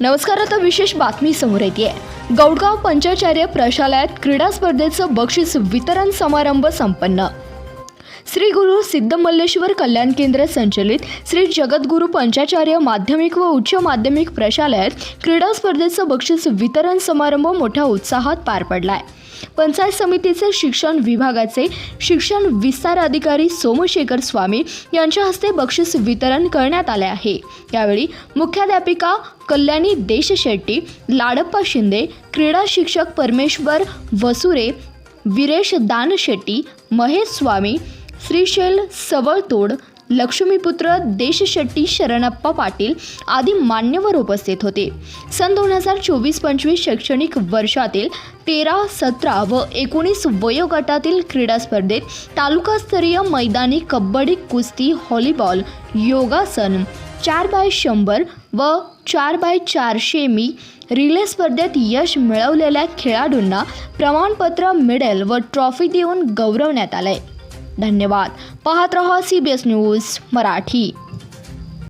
नमस्कार आता विशेष बातमी समोर येते. गौडगाव पंचाचार्य प्रशालयात क्रीडा स्पर्धेचं बक्षीस वितरण समारंभ संपन्न. श्री गुरु सिद्धमल्लेश्वर कल्याण केंद्र संचलित श्री जगद्गुरु पंचाचार्य माध्यमिक व उच्च माध्यमिक प्रशालयात क्रीडा स्पर्धेचं बक्षीस वितरण समारंभ मोठ्या उत्साहात पार पडला आहे पंचायत समितीचे शिक्षण विभागाचे शिक्षण विस्तार अधिकारी सोमशेखर स्वामी यांच्या हस्ते बक्षीस वितरण करण्यात आले आहे. यावेळी मुख्याध्यापिका कल्याणी देशशेट्टी लाडप्पा शिंदे क्रीडा शिक्षक परमेश्वर वसुरे विरेश दानशेट्टी महेश स्वामी श्रीशैल सवळतोड लक्ष्मीपुत्र देशशेट्टी शरणप्पा पाटील आदी मान्यवर उपस्थित होते. सन दोन हजार चोवीस पंचवीस शैक्षणिक वर्षातील तेरा सतरा व एकोणीस वयोगटातील क्रीडा स्पर्धेत तालुकास्तरीय मैदानी कबड्डी कुस्ती व्हॉलीबॉल योगासन चार बाय शंभर व चार बाय चारशे मी रिले स्पर्धेत यश मिळवलेल्या खेळाडूंना प्रमाणपत्र मेडल व ट्रॉफी देऊन गौरवण्यात आलंय. धन्यवाद. पाहत रहा C B S news Marathi.